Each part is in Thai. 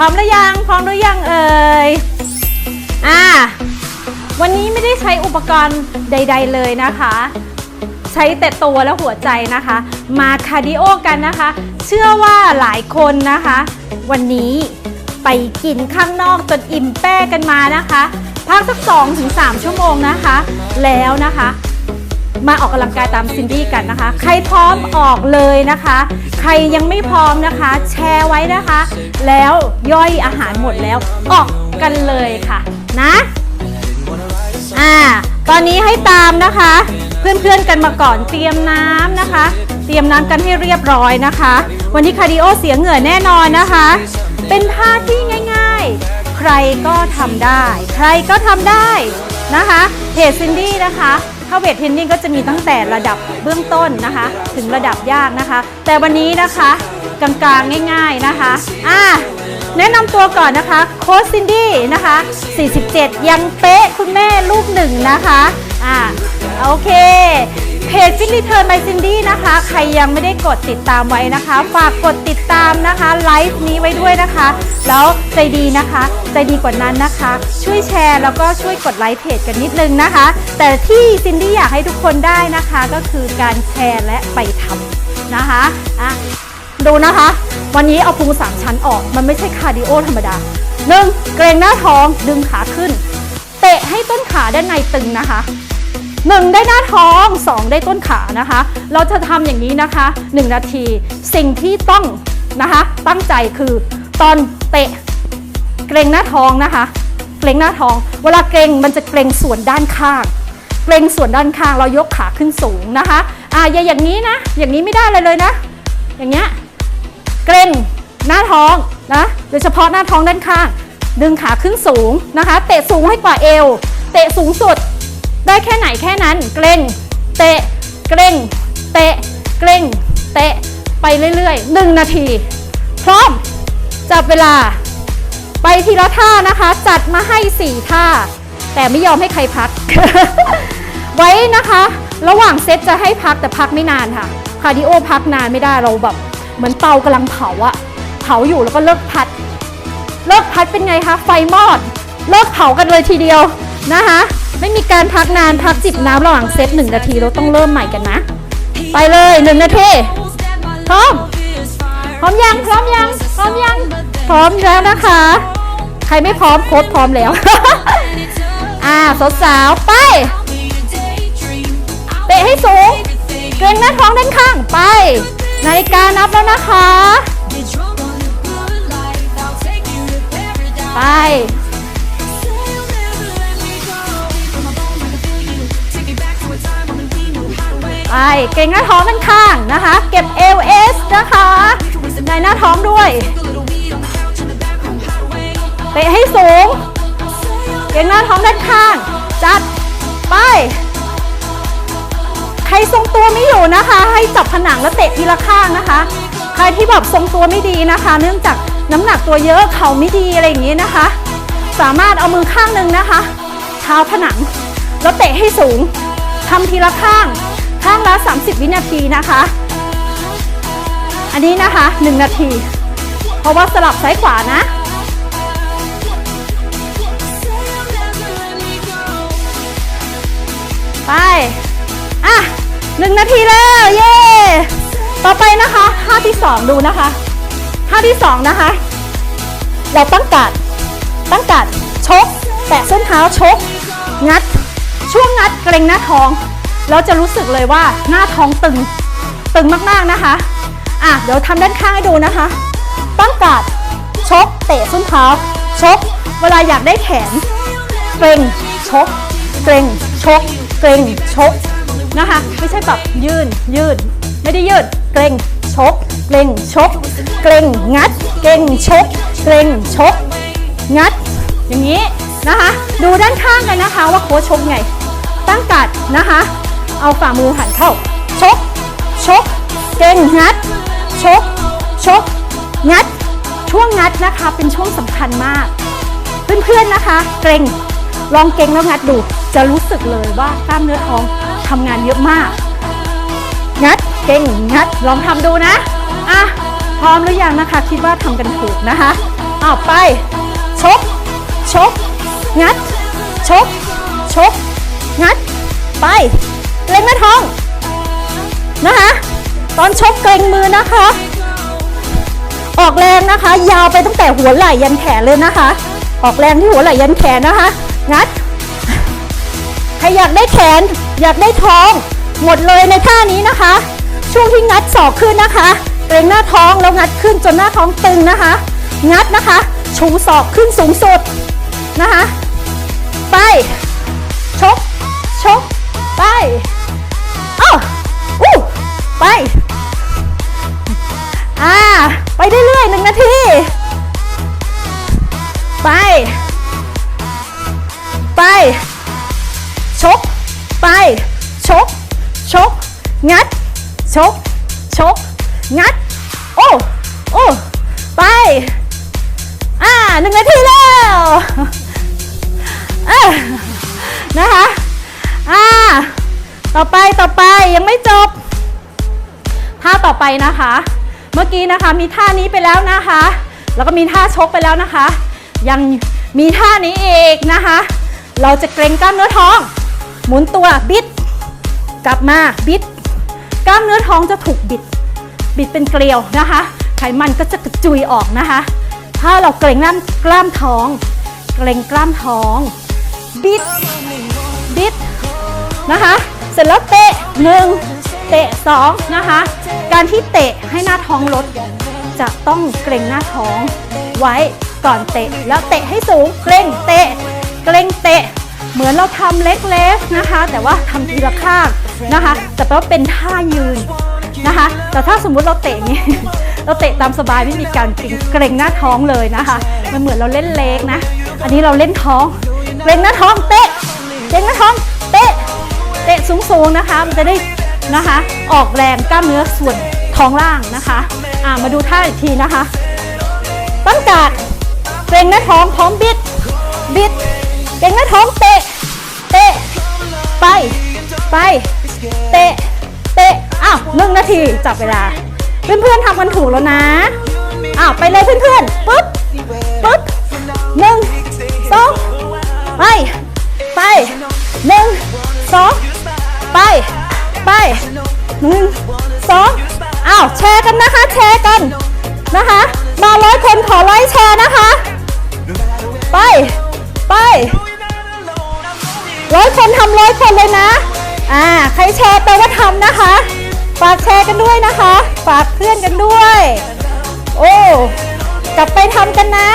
ร้อมหรือยัง พร้อมหรือยังเอ่ย อ่า วันนี้ไม่ได้ใช้อุปกรณ์ใด ๆ เลยนะคะ ใช้แต่ตัวและหัวใจนะคะ มาคาร์ดิโอกันนะคะ เชื่อว่าหลายคนนะคะ วันนี้ไปกินข้างนอกจนอิ่มแป้กันมานะคะ พักสัก2ถึง3ชั่วโมงนะคะ แล้วนะคะมาออกกำลังกายตามซินดี้กันนะคะ ใครพร้อมออกเลยนะคะ ใครยังไม่พร้อมนะคะ แชร์ไว้นะคะ แล้วย่อยอาหารหมดแล้วออกกันเลยค่ะนะอ่าตอนนี้ให้ตามนะคะ เพื่อนๆกันมาก่อนเตรียมน้ำนะคะ เตรียมน้ำกันให้เรียบร้อยนะคะ วันนี้คาร์ดิโอเสียเหงื่อแน่นอนนะคะ เป็นท่าที่ง่ายๆ ใครก็ทำได้ ใครก็ทำได้นะคะเพจซินดี้นะคะ เข้าเวทเทรนนิ่งก็จะมีตั้งแต่ระดับเบื้องต้นนะคะ ถึงระดับยากนะคะ แต่วันนี้นะคะกลางๆง่าย ๆนะคะอ่าแนะนำตัวก่อนนะคะโค้ชซินดี้นะคะ 47 ยังเป๊ะคุณแม่ลูกหนึ่งนะคะอ่าโอเค เพจฟิตรีเทิร์น by ซินดี้นะคะ ใครยังไม่ได้กดติดตามไว้นะคะ ฝากกดติดตามนะคะไลฟ์นี้ไว้ด้วยนะคะ แล้วใจดีนะคะ ใจดีกว่านั้นนะคะ ช่วยแชร์แล้วก็ช่วยกดไลค์เพจกันนิดนึงนะคะ แต่ที่ซินดี้อยากให้ทุกคนได้นะคะ ก็คือการแชร์และไปทำนะคะอะดูนะคะ วันนี้เอาพุงสามชั้นออก มันไม่ใช่คาร์ดิโอธรรมดาหนึ่งเกรงหน้าท้องดึงขาขึ้น เตะให้ต้นขาด้านในตึงนะคะ หนึ่งได้หน้าท้องสองได้ต้นขานะคะ เราจะทำอย่างนี้นะคะหนึ่งนาที สิ่งที่ต้องนะคะ ตั้งใจคือตอนเตะเกรงหน้าท้องนะคะ เกรงหน้าท้อง เวลาเกรงมันจะเกรงส่วนด้านข้างเกรงส่วนด้านข้างเรายกขาขึ้นสูงนะคะอ่าอย่าอย่างนี้นะ อย่างนี้ไม่ได้เลยเลยนะ อย่างเงี้ยเกรงหน้าท้องนะโดยเฉพาะหน้าท้องด้านข้าง ดึงขาขึ้นสูงนะคะ เตะสูงให้กว่าเอว เตะสูงสุด ได้แค่ไหนแค่นั้น เกร็ง เตะ เกร็ง เตะ เกร็ง เตะ ไปเรื่อยๆหนึ่งนาที พร้อม จับเวลา ไปทีละท่านะคะ จัดมาให้ 4 ท่า แต่ไม่ยอมให้ใครพัก ไว้นะคะ ระหว่างเซตจะให้พักแต่พักไม่นานค่ะ คาร์ดิโอพักนานไม่ได้เราแบบเหมือนเตากำลังเผาอะเผาอยู่แล้วก็เลิกพัด เลิกพัดเป็นไงคะ ไฟมอด เลิกเผากันเลยทีเดียวนะคะ ไม่มีการพักนานพักจิบน้ำระหว่างเซตหนึ่งนาทีเราต้องเริ่มใหม่กันนะ ไปเลยหนึ่งนาทีพร้อม พร้อมยัง พร้อมยัง พร้อมยัง พร้อมแล้วนะคะ ใครไม่พร้อมโค้ดพร้อมแล้ว อ่าสาวๆไป เตะให้สูง เกรงหน้าท้องด้านข้างไปนาฬิกานับแล้วนะคะ ไป ไปเกรงหน้าท้องด้านข้างนะคะ เก็บ LS นะคะในหน้าท้องด้วยเตะให้สูง เกรงหน้าท้องด้านข้าง จัดไป ใครทรงตัวไม่อยู่นะคะ ให้จับผนังแล้วเตะทีละข้างนะคะ ใครที่แบบทรงตัวไม่ดีนะคะ เนื่องจากน้ำหนักตัวเยอะเข่าไม่ดีอะไรอย่างนี้นะคะ สามารถเอามือข้างหนึ่งนะคะ เท้าผนัง แล้วเตะให้สูงทำทีละข้าง ข้างละ 30 วินาทีนะคะ อันนี้นะคะ 1 นาที เพราะว่าสลับซ้ายขวานะ ไป อะหนึ่งนาทีแล้ว เย้ต่อไปนะคะท่าที่สองดูนะคะท่าที่สองนะคะ เราตั้งการดตั้งการดชก แตะส้นเท้าชก งัด ช่วงงัดเกรงหน้าท้อง เราจะรู้สึกเลยว่าหน้าท้องตึง ตึงมากๆนะคะ อะ เดี๋ยวทำด้านข้างให้ดูนะคะ ตั้งกาดชก เตะส้นเท้า ชก เวลาอยากได้แขน เกรงชก เกรงชก เกรงชกนะคะ ไม่ใช่แบบยืน ยืดไม่ได้ยืด เกรงชก เกรงชก เกรงงัด เกรงชก เกรงชก งัด อย่างนี้นะคะ ดูด้านข้างกันนะคะว่าโค้ชชกไง ตั้งกัดนะคะ เอาฝ่ามือหันเข้า ชก ชก เกรงงัด ชก ชก งัด ช่วงงัดนะคะเป็นช่วงสำคัญมาก เพื่อนๆนะคะ เกรงลองเกรงแล้วงัดดู จะรู้สึกเลยว่ากล้ามเนื้อท้องทำงานเยอะมาก งัด เก่งงัด ลองทำดูนะ อะ พร้อมหรือยังนะคะ คิดว่าทำกันถูกนะคะเอาไป ชก ชก งัด ชก ชก งัด ไป เล็งหน้าท้องนะคะ ตอนชกเกรงมือนะคะ ออกแรงนะคะ ยาวไปตั้งแต่หัวไหล่ยันแขนเลยนะคะ ออกแรงที่หัวไหล่ยันแขนนะคะ งัด ใครอยากได้แขน อยากได้ท้อง หมดเลยในท่านี้นะคะ ช่วงที่งัดศอกขึ้นนะคะเกรงหน้าท้องแล้วงัดขึ้นจนหน้าท้องตึงนะคะ งัดนะคะ ชูศอกขึ้นสูงสุดนะคะ ไป ชก ชก ไป ไป อ่า ไปเรื่อยๆหนึ่งนาที ไป ไป ชก ไป ชก ชก งัด ชก ชก งัด โอ้ โอ้ ไป อ่าหนึ่งนาทีแล้วอ่านะคะ อ่า ต่อไป ต่อไป ยังไม่จบ ท่าต่อไปนะคะ เมื่อกี้นะคะมีท่านี้ไปแล้วนะคะ แล้วก็มีท่าชกไปแล้วนะคะ ยังมีท่านี้อีกนะคะ เราจะเกรงกล้ามเนื้อท้อง หมุนตัวบิด กลับมาบิด กล้ามเนื้อท้องจะถูกบิด บิดเป็นเกลียวนะคะ ไขมันก็จะกระจุยออกนะคะ ถ้าเราเกรงกล้ามกล้ามท้อง เกรงกล้ามท้อง บิด บิดนะคะ เสร็จแล้วเตะหนึ่ง เตะสองนะคะ การที่เตะให้หน้าท้องลด จะต้องเกรงหน้าท้องไว้ก่อนเตะ แล้วเตะให้สูงเกรงเตะ เกรงเตะ เหมือนเราทำเล็กๆนะคะ แต่ว่าทำทีละข้างนะคะ แต่ว่าเป็นท่ายืนนะคะ แต่ถ้าสมมุติเราเตะนี้เราเตะตามสบายไม่มีการเกรงเกรงหน้าท้องเลยนะคะ มันเหมือนเราเล่นเล็กนะ อันนี้เราเล่นท้อง เกรงหน้าท้องเตะ เกรงหน้าท้องเตะ เตะสูงๆนะคะ มันจะได้ นะคะ ออกแรงกล้ามเนื้อส่วนท้องล่างนะคะอ่ามาดูท่าอีกทีนะคะตั้งกาดเกรงหน้าท้องพร้อมบิด บิดเกรงหน้าท้องเตะ เตะ ไป ไป เตะ เตะ อ้าวหนึ่งนาทีจับเวลา เพื่อนๆทำกันถูกแล้วนะ อ้าวไปเลยเพื่อนๆปึ๊บปึ๊บหนึ่งสองไป ไปหนึ่งสองไป ไปหนึ่งสองอ้าวแชร์กันนะคะ แชร์กันนะคะ มาร้อยคนขอไลค์แชร์นะคะ ไป ไปร้อยคนทำร้อยคนเลยนะ อ่า ใครแชร์แปลว่าทำนะคะ ฝากแชร์กันด้วยนะคะ ฝากเพื่อนกันด้วย โอ้ กลับไปทำกันนะ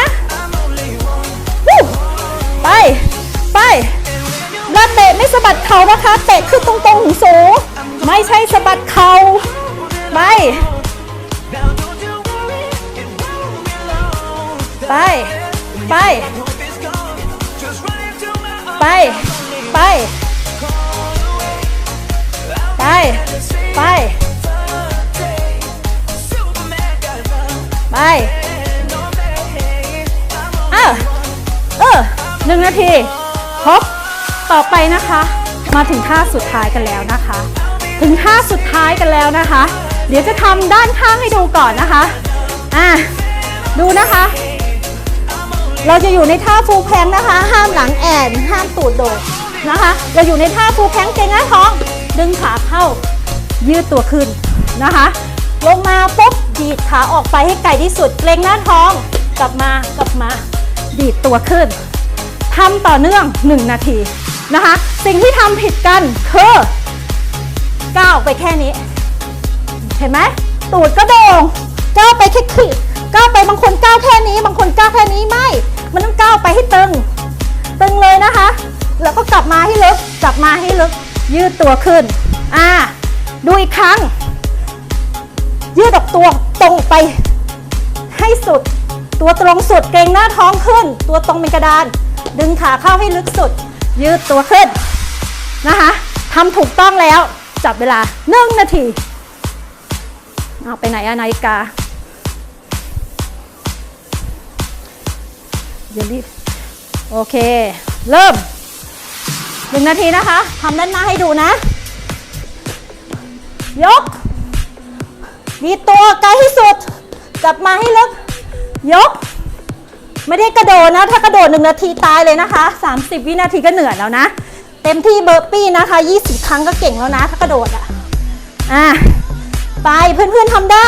ไป ไปแล้วเตะไม่สะบัดเข่านะคะ เตะขึ้นตรงๆหูสูง ไม่ใช่สะบัดเข่าไป ไป ไป ไป ไป ไป ไป ไปอะเออหนึ่งนาทีครบต่อไปนะคะ มาถึงท่าสุดท้ายกันแล้วนะคะ ถึงท่าสุดท้ายกันแล้วนะคะ เดี๋ยวจะทำด้านข้างให้ดูก่อนนะคะอะดูนะคะ เราจะอยู่ในท่าฟูแพงนะคะ ห้ามหลังแอนห้ามตูดโดดนะคะ เราอยู่ในท่าฟูแพงเกรงหน้าท้อง ดึงขาเข้า ยืดตัวขึ้นนะคะ ลงมาปุ๊บดีดขาออกไปให้ไกลที่สุดเกรงหน้าท้อง กลับมากลับมาดีดตัวขึ้นทำต่อเนื่อง 1 นาทีนะคะ สิ่งที่ทำผิดกันคือ ก้าวไปแค่นี้ เห็นไหมตูดก็โด่งก้าวไปแค่ขีดก้าวไปบางคนก้าวแค่นี้ บางคนก้าวแค่นี้ไม่ มันต้องก้าวไปให้ตึง ตึงเลยนะคะ แล้วก็กลับมาให้ลึกกลับมาให้ลึก ยืดตัวขึ้น อ่า ดูอีกครั้ง ยืดออกตัวตรงไป ให้สุด ตัวตรงสุดเกรงหน้าท้องขึ้น ตัวตรงเป็นกระดาน ดึงขาเข้าให้ลึกสุด ยืดตัวขึ้นนะคะทำถูกต้องแล้ว จับเวลาหนึ่งนาที เอาไปไหนอะนาฬิกาอย่ารีบโอเค เริ่มหนึ่งนาทีนะคะทำด้านหน้าให้ดูนะ ยก ดีตัวไกลที่สุด กลับมาให้ลึก ยก ไม่ได้กระโดดนะ ถ้ากระโดดหนึ่งนาทีตายเลยนะคะ 30 วินาทีก็เหนื่อยแล้วนะ เต็มที่เบอร์ปี้นะคะ 20 ครั้งก็เก่งแล้วนะ ถ้ากระโดดอะ อะ ไปเพื่อนๆทำได้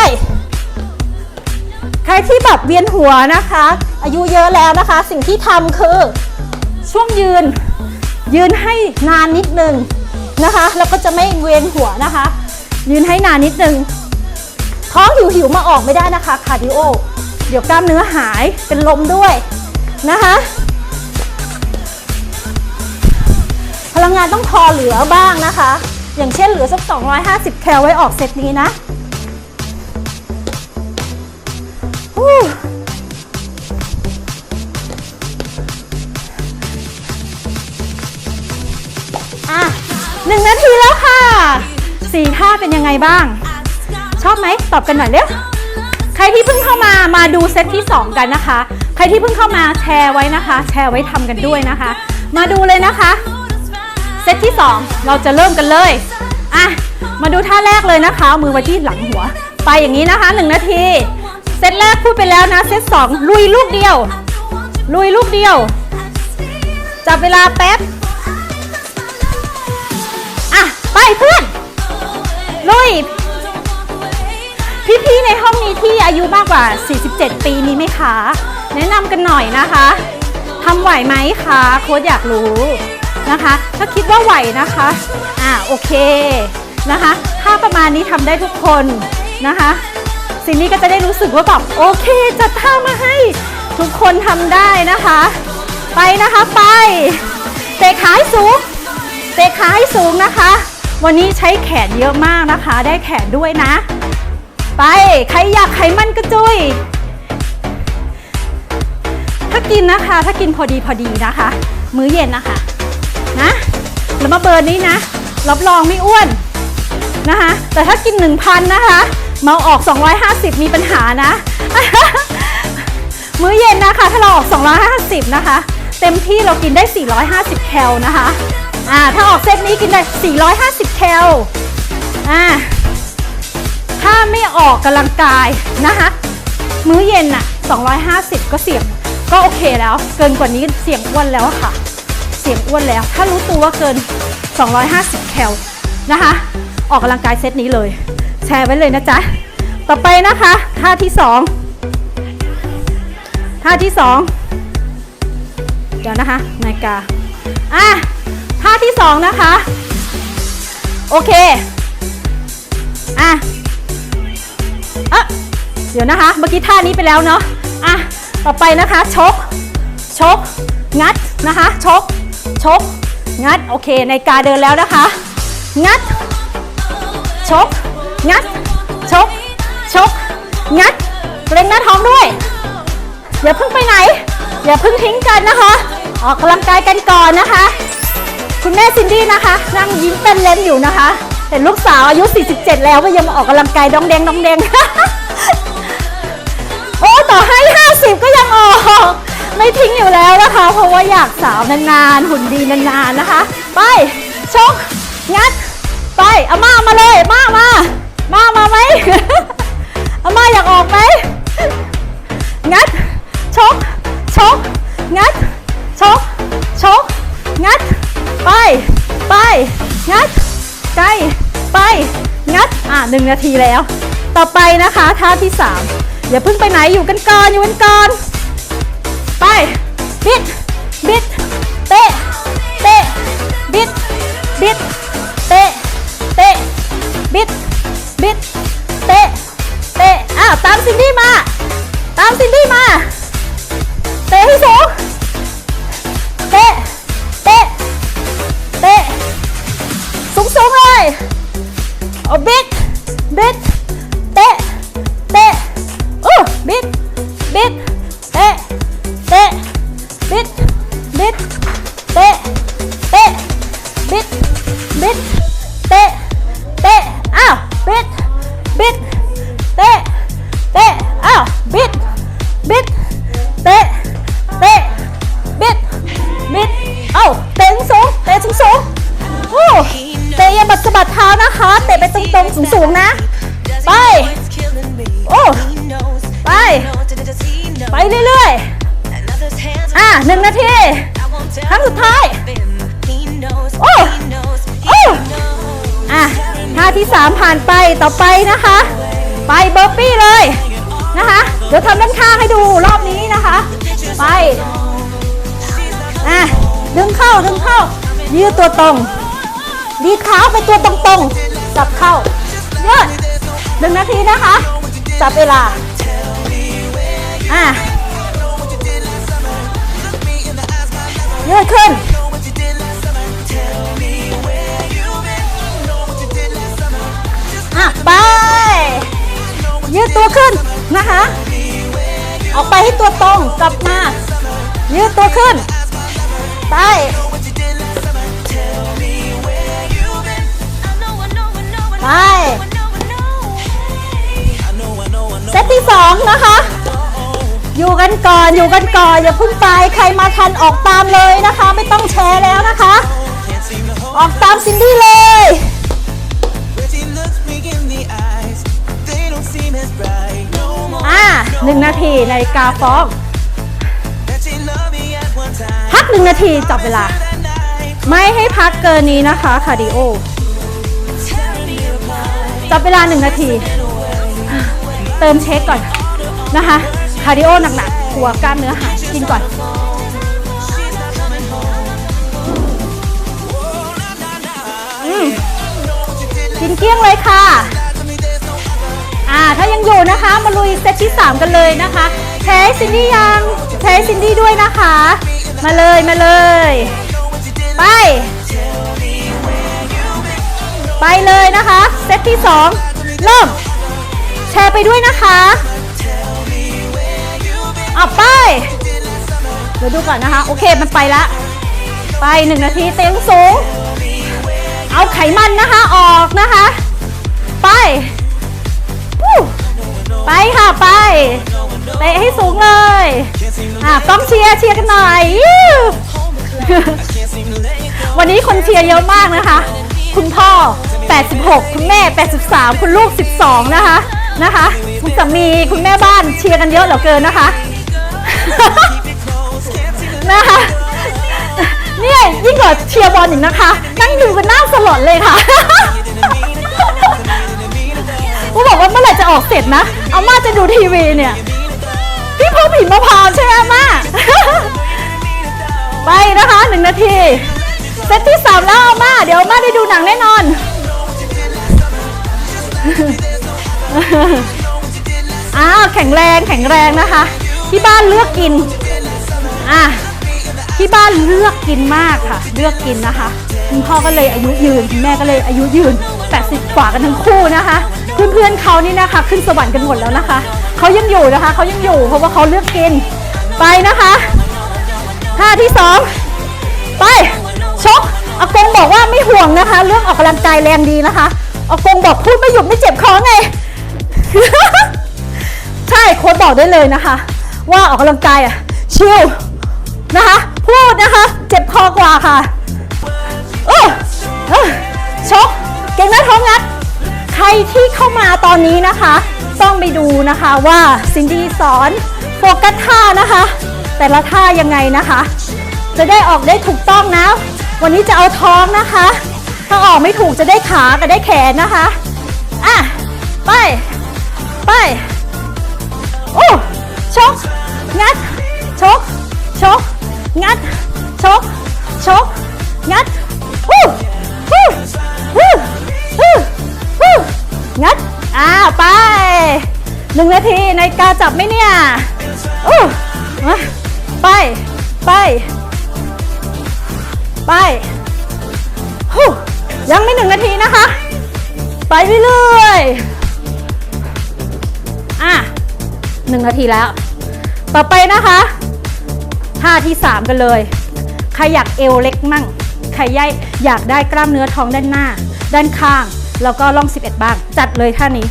ใครที่แบบเวียนหัวนะคะ อายุเยอะแล้วนะคะ สิ่งที่ทำคือช่วงยืน ยืนให้นานนิดนึงนะคะ แล้วก็จะไม่เวียนหัวนะคะ ยืนให้นานนิดนึงท้องหิวหิวมาออกไม่ได้นะคะคาร์ดิโอ เดี๋ยวกล้ามเนื้อหายเป็นลมด้วยนะคะ พลังงานต้องพอเหลือบ้างนะคะ อย่างเช่นเหลือสัก 250 แคลไว้ออกเซตนี้นะฮู้อะหนึ่งนาทีแล้วค่ะสี่ท่าเป็นยังไงบ้าง ชอบไหมตอบกันหน่อยเร็วใครที่เพิ่งเข้ามามาดูเซตที่ 2 กันนะคะ ใครที่เพิ่งเข้ามาแชร์ไว้นะคะ แชร์ไว้ทำกันด้วยนะคะ มาดูเลยนะคะ ซตที่ 2 เราจะเริ่มกันเลยอะมาดูท่าแรกเลยนะคะ มือไว้ที่หลังหัว ไปอย่างนี้นะคะ 1 นาที เซตแรกพูดไปแล้วนะ เซต2ลุยลูกเดียว ลุยลูกเดียว จับเวลาแป๊บ อะ ไปเพื่อน ลุย พี่ๆในห้องนี้ที่อายุมากกว่า 47 ปีมีไหมคะ แนะนำกันหน่อยนะคะทำไหวไหมคะ โค้ดอยากรู้ นะคะ ถ้าคิดว่าไหวนะคะ อ่าโอเคนะคะถ้าประมาณนี้ทำได้ทุกคนนะคะสิ่งนี้ก็จะได้รู้สึกว่าแบบโอเคจัดท่ามาให้ ทุกคนทำได้นะคะ ไปนะคะไป เตะขาให้สูง เตะขาให้สูงนะคะ วันนี้ใช้แขนเยอะมากนะคะ ได้แขนด้วยนะ ไปใครอยากไขมันกระจุยถ้ากินนะคะ ถ้ากินพอดีพอดีนะคะ มื้อเย็นนะคะ แล้วมาเบิร์นี้นะ รับรองไม่อ้วนนะคะ แต่ถ้ากิน 1,000 นะคะมาออก 250 มีปัญหานะ มื้อเย็นนะคะ ถ้าเราออก 250 นะคะ เต็มที่เรากินได้ 450 แคลนะคะ อ่า ถ้าออกเซตนี้กินได้ 450 แคลอ่า ถ้าไม่ออกกำลังกายนะคะ มื้อเย็นน่ะ 250 ก็เสี่ยง ก็โอเคแล้ว เกินกว่านี้เสี่ยงอ้วนแล้วค่ะ สี่ยงอ้วนแล้ว ถ้ารู้ตัวว่าเกิน 250 แคลนะคะ ออกกำลังกายเซตนี้เลย แชร์ไว้เลยนะจ๊ะ ต่อไปนะคะท่าที่2ท่าที่2เดี๋ยวนะคะนาฬิกาอะท่าที่2นะคะ โอเคอะอะเดี๋ยวนะคะ เมื่อกี้ท่านี้ไปแล้วเนาะอะต่อไปนะคะชกชก งัดนะคะชก ชก งัด โอเค ในกาเดินแล้วนะคะ งัด ชก งัด ชก ชก งัดเกรงหน้าท้องด้วย อย่าเพิ่งไปไหน อย่าเพิ่งทิ้งกันนะคะ ออกกำลังกายกันก่อนนะคะ คุณแม่ซินดี้นะคะ นั่งยิ้มเป็นเล่นอยู่นะคะแต่ลูกสาวอายุ 47 แล้วก็ยังมาออกกำลังกายดองแดงดองแดง โอ้ ต่อให้ 50 ก็ยังออก ว่าอยากสาวนานๆ หุ่นดีนานๆนะคะ ไปชกงัด ไปเอามามาเลยมามามามาไหมเอามาอยากออกไหมงัดชกชกงัดชกชกงัด ไป ไป งัดไกลไป งัด อะหนึ่งนาทีแล้ว ต่อไปนะคะท่าที่สามอย่าเพิ่งไปไหนอยู่กันก่อนอยู่กันก่อน ไปบิด บิดเตะเตะบิดบิดเตะเตะบิดบิดเตะเตะอ้าวต ยืดตัวตรง ดีเท้าไปตัวตรงๆ จับเข้ายืดหนึ่งนาทีนะคะ จับเวลา อะยืดขึ้นอะไป ยืดตัวขึ้นนะคะ ออกไปให้ตัวตรง กลับมา ยืดตัวขึ้น ไป ไปเซตที่สองนะคะ อยู่กันก่อนอยู่กันก่อนอย่าพิ่งไปใครมาทันออกตามเลยนะคะ ไม่ต้องแชร์แล้วนะคะ ออกตามซินดี้เลยอ่าหนึ่งนาทีในาฬิกาฟองพักหนึ่งนาทีจับเวลา ไม่ให้พักเกินนี้นะคะคาร์ดิโอ จับเวลาหนึ่งนาที เติมเช็คก่อนนะคะ คาร์ดิโอหนักๆกลัวกล้ามเนื้อหายกินก่อนอืมกินเกลี้ยงเลยค่ะ อ่า ถ้ายังอยู่นะคะ มาลุยเซตที่ 3 กันเลยนะคะแชร์ซินดี้ยังแชร์ซินดี้ด้วยนะคะ มาเลย มาเลย ไป ไปเลยนะคะ เซตที่ 2 เริ่ม แชร์ไปด้วยนะคะเอาไปเดี๋ยวดูก่อนนะคะ โอเคมันไปละ ไป1นาทีเตียงสูง เอาไขมันนะคะออกนะคะ ไปไปค่ะไปเตะให้สูงเลยอะกล้องเชียร์เชียร์กันหน่อย วันนี้คนเชียร์เยอะมากนะคะ คุณพ่อ 86 คุณแม่ 83 คุณลูก 12 นะคะนะคะ คุณสามีคุณแม่บ้านเชียร์กันเยอะเหลือเกินนะคะนะคะเนี่ยยิ่งกว่าเชียร์บอลอีกนะคะ นั่งดูกันหน้าสลดเลยค่ะกูบอกว่าเมื่อไหร่จะออกเสร็จนะอาม่าจะดูทีวีเนี่ยพี่พ่อผีมะพร้าวใช่ไหมอาม่าไปนะคะหนึ่งนาทีเซตที่สามแล้วอาม่าเดี๋ยวอาม่าได้ดูหนังแน่นอน อ้าวแข็งแรงแข็งแรงนะคะ ที่บ้านเลือกกินอะที่บ้านเลือกกินมากค่ะ เลือกกินนะคะคุณพ่อก็เลยอายุยืนคุณแม่ก็เลยอายุยืน 80 กว่ากันทั้งคู่นะคะ เพื่อนๆเขานี่นะคะ ขึ้นสวรรค์กันหมดแล้วนะคะเขายังอยู่นะคะเขายังอยู่เพราะว่าเขาเลือกกินไปนะคะท่าที่สองไปชกอากงบอกว่าไม่ห่วงนะคะ เรื่องออกกำลังกายแรงดีนะคะ อากงบอกพูดไม่หยุดไม่เจ็บคอไง ใช่โค้ดบอกได้เลยนะคะ ว่าออกกำลังกายอะชิลนะคะ พูดนะคะ เจ็บคอกว่าค่ะเออเออชกเก่งนะท้องงัด ใครที่เข้ามาตอนนี้นะคะ ต้องไปดูนะคะว่าซินดี้สอนโฟกัสท่านะคะ แต่ละท่ายังไงนะคะ จะได้ออกได้ถูกต้องนะ วันนี้จะเอาท้องนะคะ ถ้าออกไม่ถูกจะได้ขากับได้แขนนะคะ อะ ไป ไป โอ้ชก งัด ชก ชก งัด ชก ชก งัดฮู้ฮู้ฮู้ฮู้ฮู้งัด อ่า ไปหนึ่งนาทีในกาจับไหมเนี่ยโอ้มาไป ไป ไป ยังไม่หนึ่งนาทีนะคะ ไปเรื่อยๆอะหนึ่งนาทีแล้ว ต่อไปนะคะท่าที่3กันเลย ใครอยากเอวเล็กมั่ง ใครอยากอยากได้กล้ามเนื้อท้องด้านหน้า ด้านข้าง แล้วก็ล่อง 11 บ้าง จัดเลยท่านี้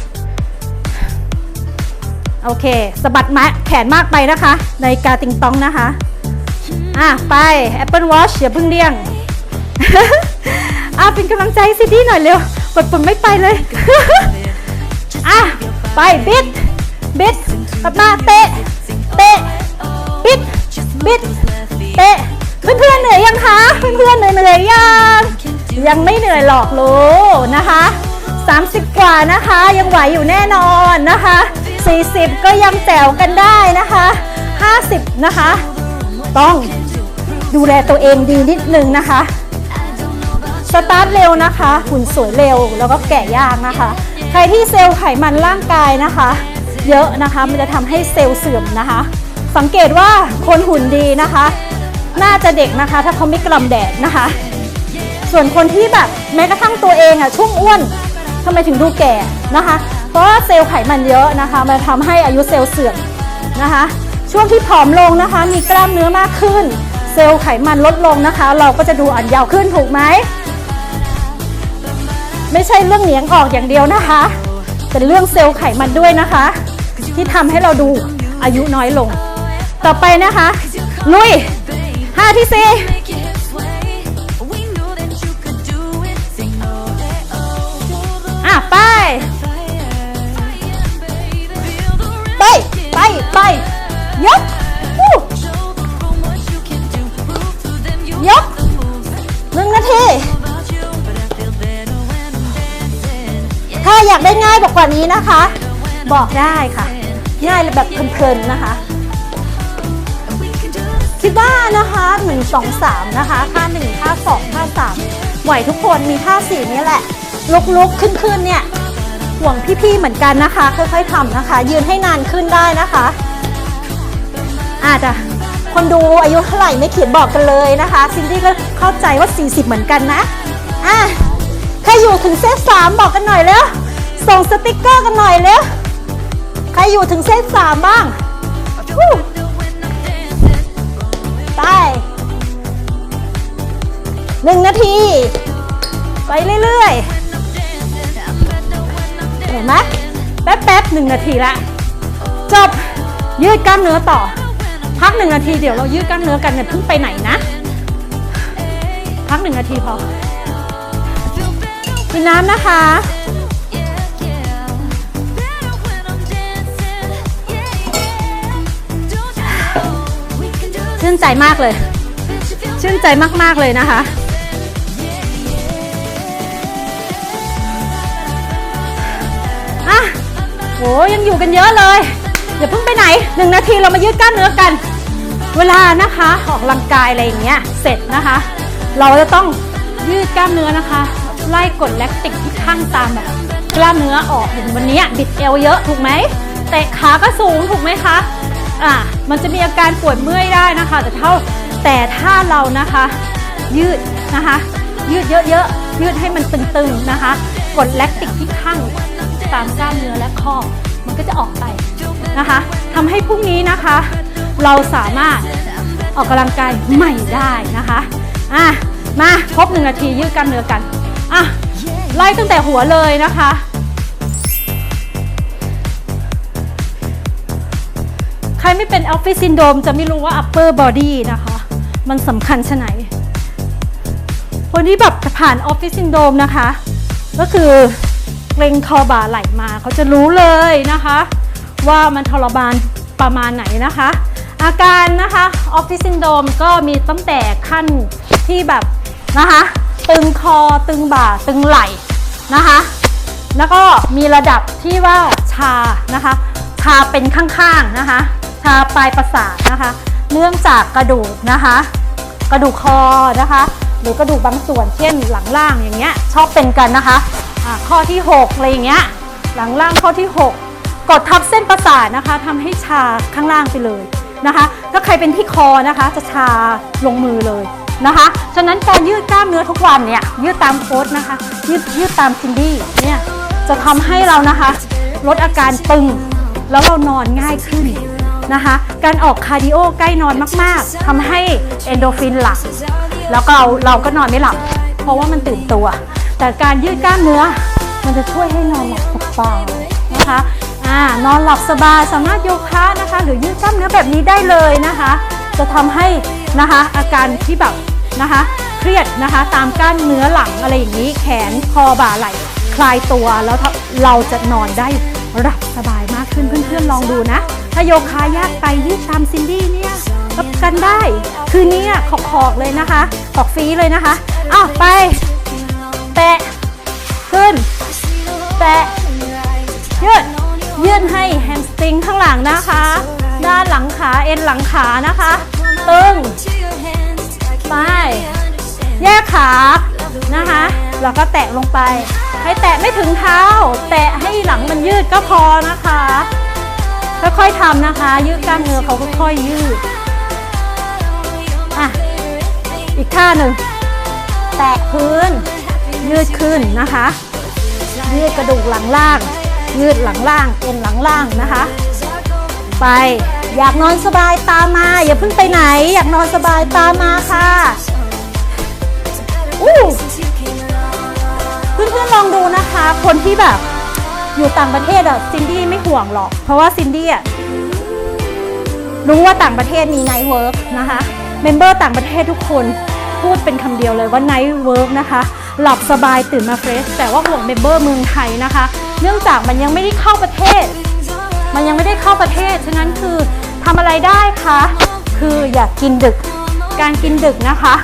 โอเคสะบัดมแขนมากไปนะคะ ในกาติงตองนะคะ อะ ไป Apple Watch อย่าเพิ่งเลี่ยง เป็นกำลังใจซิดี้หน่อยเร็วกดปุ่มไม่ไปเลย อะ ไปบิดบิดกลับมาเตะ เตะ บิดบิดเตะ เพื่อนๆเหนื่อยยังคะ เพื่อนๆเหนื่อยเหนื่อยยัง ยังไม่เหนื่อยหรอกรู้นะคะ30 กว่านะคะ ยังไหวอยู่แน่นอนนะคะ 40 ก็ยังแจวกันได้นะคะ 50 นะคะ ต้องดูแลตัวเองดีนิดนึงนะคะ สตาร์ทเร็วนะคะหุ่นสวยเร็วแล้วก็แก่ยากนะคะ ใครที่เซลล์ไขมันร่างกายนะคะ เยอะนะคะมันจะทำให้เซลล์เสื่อมนะคะ สังเกตว่าคนหุ่นดีนะคะ น่าจะเด็กนะคะ ถ้าเขาไม่กลำแดดนะคะ ส่วนคนที่แบบแม้กระทั่งตัวเองอะช่วงอ้วนทำไมถึงดูแก่นะคะ เพราะว่าเซลล์ไขมันเยอะนะคะมันทำให้อายุเซลล์เสื่อมนะคะ ช่วงที่ผอมลงนะคะ มีกล้ามเนื้อมากขึ้น เซลล์ไขมันลดลงนะคะ เราก็จะดูอ่อนเยาว์ขึ้นถูกไหม ไม่ใช่เรื่องเหนียงออกอย่างเดียวนะคะ เป็นเรื่องเซลล์ไขมันด้วยนะคะ ที่ทำให้เราดูอายุน้อยลง ต่อไปนะคะ ลุย5ที่4 อยากได้ง่ายกว่านี้นะคะ บอกได้ค่ะ ง่ายแบบเพลินๆนะคะคิดว่านะคะ1 2 3นะคะท่า1ท่า2ท่า3ไหวทุกคนมีท่า4นี่แหละ ลุกๆขึ้นๆเนี่ยห่วงพี่ๆเหมือนกันนะคะ ค่อยๆทำนะคะ ยืนให้นานขึ้นได้นะคะอาจจะคนดูอายุเท่าไหร่ไม่เขียนบอกกันเลยนะคะซินดี้ก็เข้าใจว่า 40 เหมือนกันนะอะใครอยู่ถึงเซต3บอกกันหน่อยเร็ว ส่งสติกเกอร์กันหน่อยเร็วใครอยู่ถึงเซต3บ้างวู้ When I'm dancing. ไปหนึ่งนาที ไปเรื่อยๆ เห็นไหมแป๊บๆหนึ่งนาทีละ จบ ยืดกล้ามเนื้อต่อ พักหนึ่งนาทีเดี๋ยวเรายืดกล้ามเนื้อกันเนี่ยเพิ่งไปไหนนะ พักหนึ่งนาทีพอกินน้ำนะคะ ชื่นใจมากเลย ชื่นใจมาก ๆ เลยนะคะ อะโหยังอยู่กันเยอะเลยอย่าเพิ่งไปไหนหนึ่งนาทีเรามายืดกล้ามเนื้อกัน เวลานะคะออกกำลังกายอะไรอย่างเงี้ยเสร็จนะคะ เราจะต้องยืดกล้ามเนื้อนะคะ ไล่กดแลคติกที่ข้างตามแบบกล้ามเนื้อออกอย่างวันนี้บิดเอวเยอะถูกไหมเตะขาก็สูงถูกไหมคะ อะมันจะมีอาการปวดเมื่อยได้นะคะ แต่เท่าแต่ถ้าเรานะคะ ยืดนะคะ ยืดเยอะๆยืดให้มันตึงๆนะคะ กดแลคติกที่ข้างตามกล้ามเนื้อและข้อมันก็จะออกไปนะคะทำให้พรุ่งนี้นะคะ เราสามารถออกกำลังกายใหม่ได้นะคะอะมาครบหนึ่งนาทียืดกล้ามเนื้อกันอะไล่ตั้งแต่หัวเลยนะคะ รไม่เป็นออฟฟิศซินโดมจะไม่รู้ว่า upper body นะคะ มันสำคัญชะไหน คนที่แบบผ่านออฟฟิศซินโดมนะคะ ก็คือเกรงคอบ่าไหลมาเขาจะรู้เลยนะคะ ว่ามันทรมานประมาณไหนนะคะ อาการนะคะออฟฟิศซินโดมก็มีตั้งแต่ขั้นที่แบบนะคะ ตึงคอตึงบ่าตึงไหล่นะคะ แล้วก็มีระดับที่ว่าชานะคะ ชาเป็นข้างๆนะคะ ชาปลายประสาทนะคะ เนื่องจากกระดูกนะคะ กระดูกคอนะคะ หรือกระดูกบางส่วนเช่นหลังล่างอย่างเงี้ยชอบเป็นกันนะคะอ่าข้อที่6อะไรอย่างเงี้ยหลังล่างข้อที่ 6 กดทับเส้นประสาทนะคะทำให้ชาข้างล่างไปเลยนะคะ ถ้าใครเป็นที่คอนะคะจะชาลงมือเลยนะคะ ฉะนั้นการยืดกล้ามเนื้อทุกวันเนี่ยยืดตามโค้ดนะคะ ยืดยืดตามซินดี้เนี่ยจะทำให้เรานะคะ ลดอาการตึง แล้วเรานอนง่ายขึ้น นะคะ การออกคาร์ดิโอใกล้นอนมากๆทำให้เอนโดฟินหลั่งแล้วก็เราเราก็นอนไม่หลับ เพราะว่ามันตื่นตัว แต่การยืดกล้ามเนื้อ มันจะช่วยให้นอนหลับสบายนะคะอ่านอนหลับสบายสามารถโยคะนะคะ หรือยืดกล้ามเนื้อแบบนี้ได้เลยนะคะ จะทำให้นะคะอาการที่แบบนะคะเครียดนะคะ ตามกล้ามเนื้อหลังอะไรอย่างนี้ แขนคอบ่าไหล่คลายตัวแล้วเราจะนอนได้หลับสบายมากขึ้นเพื่อนๆลองดูนะ ถ้าโยคะยากไปยืดตามซินดี้เนี่ยก็กกันได้ คืนนี้ขอกขอกเลยนะคะขอกฟรีเลยนะคะอ้าวไป แตะ ขึ้น แตะ ยืด ยืดให้แฮมสตริงข้างหลังนะคะ ด้านหลังขาเอ็นหลังขานะคะ ตึง ไป แยกขานะคะแล้วก็แตะลงไป ให้แตะไม่ถึงเท้า แตะให้หลังมันยืดก็พอนะคะ ค่อยๆทำนะคะ ยืดกล้ามเนื้อเขาค่อยๆยืดอะอีกท่าหนึ่ง แตะพื้น ยืดขึ้นนะคะ ยืดกระดูกหลังล่าง ยืดหลังล่าง เอ็นหลังล่างนะคะ ไปอยากนอนสบายตามมา อย่าเพิ่งไปไหน อยากนอนสบายตามมาค่ะอู้เพื่อนๆลองดูนะคะ คนที่แบบ อยู่ต่างประเทศอะซินดี้ไม่ห่วงหรอก เพราะว่าซินดี้อะรู้ว่าต่างประเทศมีไนท์เวิร์กนะคะเมมเบอร์ต่างประเทศทุกคนพูดเป็นคำเดียวเลยว่าไนท์เวิร์กนะคะ หลับสบายตื่นมาเฟรชแต่ว่าห่วงเมมเบอร์เมืองไทยนะคะ เนื่องจากมันยังไม่ได้เข้าประเทศ มันยังไม่ได้เข้าประเทศ ฉะนั้นคือทำอะไรได้คะคืออยากกินดึกการกินดึกนะคะ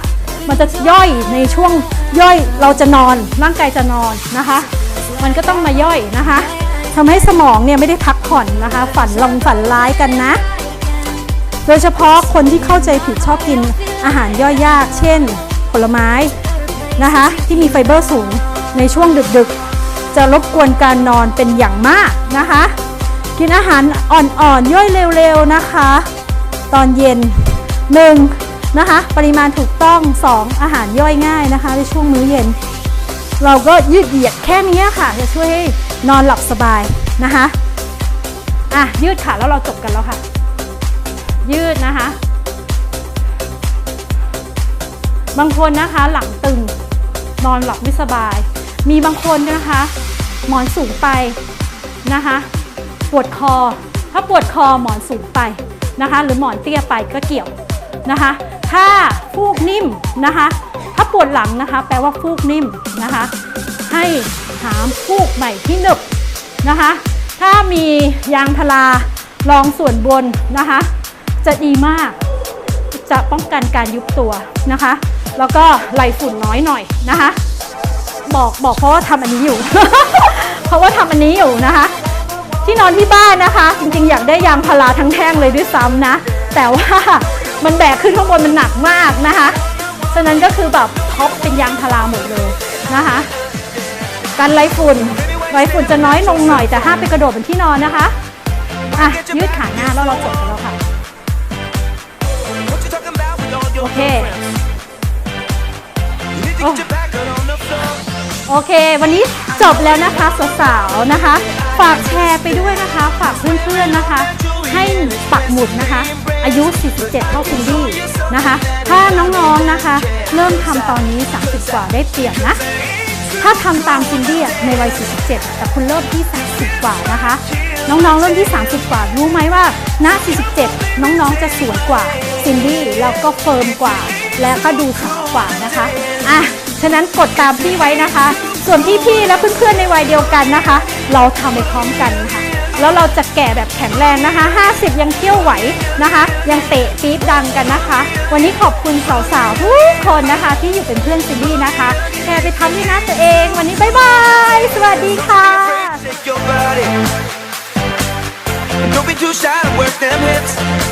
มันจะย่อยในช่วงย่อยเราจะนอนร่างกายจะนอนนะคะ มันก็ต้องมาย่อยนะคะทำให้สมองเนี่ยไม่ได้พักผ่อนนะคะ ฝันลงฝันร้ายกันนะ โดยเฉพาะคนที่เข้าใจผิดชอบกินอาหารย่อยยาก เช่น ผลไม้นะคะ ที่มีไฟเบอร์สูงในช่วงดึกๆ จะรบกวนการนอนเป็นอย่างมากนะคะ กินอาหารอ่อนๆย่อยเร็วๆนะคะ ตอนเย็น 1. นะคะ ปริมาณถูกต้อง 2. อาหารย่อยง่ายนะคะ ในช่วงมื้อเย็น เราก็ยืดเหยียดแค่นี้ค่ะ จะช่วยให้นอนหลับสบายนะคะอะยืดขาแล้วเราจบกันแล้วค่ะ ยืดนะคะ บางคนนะคะหลังตึงนอนหลับไม่สบาย มีบางคนนะคะ หมอนสูงไปนะคะ ปวดคอ ถ้าปวดคอหมอนสูงไปนะคะ หรือหมอนเตี้ยไปก็เกี่ยวนะคะ ถ้าฟูกนิ่มนะคะ ถ้าปวดหลังนะคะ แปลว่าฟูกนิ่มนะคะ ให้หามฟูกใหม่ที่หนึบนะคะ ถ้ามียางพารารองส่วนบนนะคะ จะดีมาก จะป้องกันการยุบตัวนะคะ แล้วก็ไหลฝุ่นน้อยหน่อยนะคะ บอกบอกเพราะว่าทำอันนี้อยู่ เพราะว่าทำอันนี้อยู่นะคะ ที่นอนที่บ้านนะคะ จริงๆ อยากได้ยางพาราทั้งแท่งเลยด้วยซ้ำนะ แต่ว่า มันแบกขึ้นข้างบนมันหนักมากนะคะฉะนั้นก็คือแบบท็อปเป็นยางพาราหมดเลยนะคะการไล่ฝุ่นไล่ฝุ่นจะน้อยลงหน่อยแต่ห้ามไปกระโดดบนที่นอนนะคะอะยืดขาหน้าแล้วเราจบกันแล้วค่ะ What you talking about with all your Okay. girlfriends? You need to Oh. get your back out on the floor. โอเค วันนี้จบแล้วนะคะสาวๆนะคะ ฝากแชร์ไปด้วยนะคะ ฝากเพื่อนๆนะคะ ให้ปักหมุดนะคะ อายุ 47 เท่าคุณดี้นะคะ ถ้าน้องๆนะคะ เริ่มทำตอนนี้ 30 กว่าได้เปรียบนะ ถ้าทำตามซินดี้ในวัย 47 แต่คุณเริ่มที่ 30 กว่านะคะ น้องๆ เริ่มที่ 30 กว่า รู้ไหมว่าณ 47 น้องๆ จะสวยกว่าซินดี้แล้วก็เฟิร์มกว่า และก็ดูขาวกว่านะคะ อะ ฉะนั้นกดตามพี่ไว้นะคะ ส่วนพี่ๆ และเพื่อนๆ ในวัยเดียวกันนะคะ เราทำไปพร้อมกันค่ะ แล้วเราจะแก่แบบแข็งแรงนะคะ 50 ยังเที่ยวไหวนะคะ ยังเตะปี๊บดังกันนะคะ วันนี้ขอบคุณสาวๆทุกคนนะคะ ที่อยู่เป็นเพื่อนซินดี้นะคะแชร์ไปทำที่หน้าตัวเอง วันนี้บ๊ายบาย สวัสดีค่ะ don't be too shy to work them hips.